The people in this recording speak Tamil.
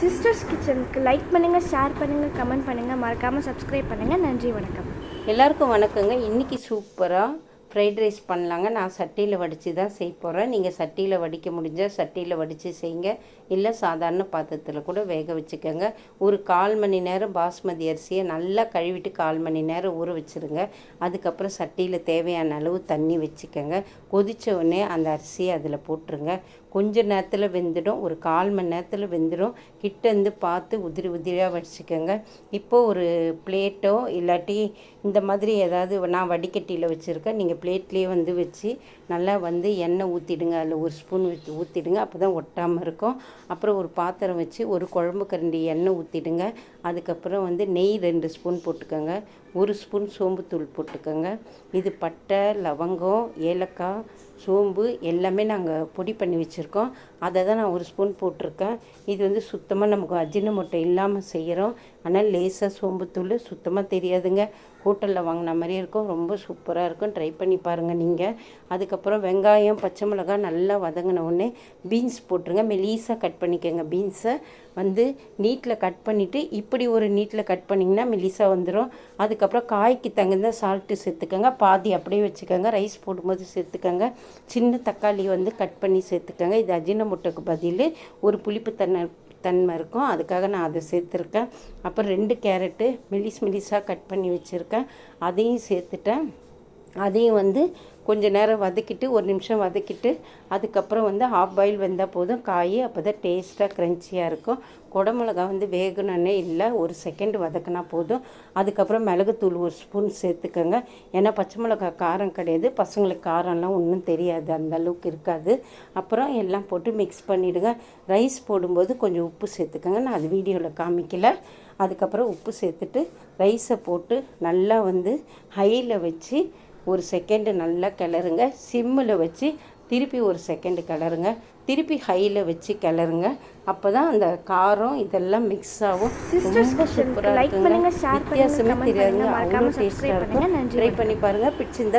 சிஸ்டர்ஸ் கிச்சனுக்கு லைக் பண்ணுங்கள் ஷேர் பண்ணுங்கள் கமெண்ட் பண்ணுங்கள் மறக்காமல் சப்ஸ்கிரைப் பண்ணுங்கள் நன்றி வணக்கம். எல்லாருக்கும் வணக்கங்க. இன்றைக்கி சூப்பராக ஃப்ரைட் ரைஸ் பண்ணலாங்க. நான் சட்டியில் வடித்து தான் செய்ய போகிறேன் நீங்கள் சட்டியில் வடிக்க முடிஞ்சால் சட்டியில் வடித்து செய்யுங்க. இல்லை சாதாரண பாத்திரத்தில் கூட வேக வச்சுக்கோங்க. ஒரு கால் மணி நேரம் பாஸ்மதி அரிசியை நல்லா கழுவிட்டு கால் மணி நேரம் ஊற வச்சுருங்க. அதுக்கப்புறம் சட்டியில் தேவையான அளவு தண்ணி வச்சுக்கோங்க. கொதித்த உடனே அந்த அரிசியை அதில் போட்டுருங்க. கொஞ்ச நேரத்தில் வெந்துடும். ஒரு கால் மணி நேரத்தில் வெந்துடும். கிட்டேருந்து பார்த்து உதிரி உதிரியாக வச்சுக்கோங்க இப்போ ஒரு பிளேட்டோ இல்லாட்டி இந்த மாதிரி ஏதாவது நான் வடிகட்டியில் வச்சுருக்கேன். நீங்கள் பிளேட்லேயே வந்து வச்சு நல்லா வந்து எண்ணெய் ஊற்றிடுங்க அதில் ஒரு ஸ்பூன் வச்சு ஊற்றிடுங்க அப்போ தான் ஒட்டாமல் இருக்கும். அப்புறம் ஒரு பாத்திரம் வச்சு ஒரு குழம்பு கரண்டி எண்ணெய் ஊற்றிடுங்க அதுக்கப்புறம் வந்து நெய் ரெண்டு ஸ்பூன் போட்டுக்கோங்க. ஒரு ஸ்பூன் சோம்புத்தூள் போட்டுக்கோங்க. இது பட்டை லவங்கம் ஏலக்காய் சோம்பு எல்லாமே நாங்கள் பொடி பண்ணி வச்சுருக்கோம். அதை தான் நான் ஒரு ஸ்பூன் போட்டிருக்கேன். இது வந்து சுத்தமாக நமக்கு அஜினமோட்டை இல்லாமல் செய்கிறோம் ஆனால் லேசாக சோம்புத்தூள் சுத்தமாக தெரியாதுங்க. ஹோட்டலில் வாங்கின மாதிரியே இருக்கும். ரொம்ப சூப்பராக இருக்கும். ட்ரை பண்ணி பாருங்கள் நீங்கள் அதுக்கப்புறம் வெங்காயம் பச்சை மிளகாய் நல்லா வதங்கின உடனே பீன்ஸ் போட்டுருங்க. மெலீஸாக கட் பண்ணிக்கோங்க பீன்ஸை வந்து நீட்டில் கட் பண்ணிவிட்டு இப்படி ஒரு நீட்டில் கட் பண்ணிங்கன்னா மெலிசாக வந்துடும் அதுக்கப்புறம் காய்க்கு தகுந்த சால்ட்டு சேர்த்துக்கோங்க. பாதி அப்படியே வச்சுக்கோங்க. ரைஸ் போடும்போது சேர்த்துக்கோங்க. சின்ன தக்காளி வந்து கட் பண்ணி சேர்த்துக்கோங்க. இது அஜினமொட்டைக்கு பதில். ஒரு புளிப்பு தன்னை தன்மை இருக்கும் அதுக்காக நான் அதை சேர்த்துருக்கேன். அப்புறம் ரெண்டு கேரட்டு மெலிஸ் மெலிஸாக கட் பண்ணி வச்சுருக்கேன். அதையும் சேர்த்துட்டேன். அதையும் வந்து கொஞ்சம் நேரம் வதக்கிட்டு ஒரு நிமிஷம் வதக்கிட்டு அதுக்கப்புறம் வந்து ஹாஃப் பாயில் வெந்தால் போதும். காய் அப்போ தான் டேஸ்ட்டாக க்ரன்ச்சியாக இருக்கும். குடமிளகா வந்து வேகணுன்னே இல்லை. ஒரு செகண்ட் வதக்கினா போதும். அதுக்கப்புறம் மிளகுத்தூள் ஒரு ஸ்பூன் சேர்த்துக்கோங்க. ஏன்னா பச்சை மிளகா காரம் கிடையாது. பசங்களுக்கு காரம்லாம் ஒன்றும் தெரியாது. அந்த அளவுக்கு இருக்காது. அப்புறம் எல்லாம் போட்டு மிக்ஸ் பண்ணிவிடுங்க ரைஸ் போடும்போது கொஞ்சம் உப்பு சேர்த்துக்கோங்க. நான் அது வீடியோவில் காமிக்கல. அதுக்கப்புறம் உப்பு சேர்த்துட்டு ரைஸை போட்டு நல்லா வந்து ஹையில் வச்சு ஒரு செகண்டு நல்லா கிளறுங்க. சிம்மில் வச்சு திருப்பி ஒரு செகண்டு கிளறுங்க. திருப்பி ஹையில் வச்சு கிளறுங்க. அப்போ தான் அந்த காரம் இதெல்லாம் மிக்ஸ் ஆகும். ரொம்ப சூப்பராக இருக்குங்க. வித்தியாசமே தெரியாதுங்க. அவ்வளோ டேஸ்ட்டாக. இருக்கும். ட்ரை பண்ணி பாருங்கள் பிடிச்சிருந்தா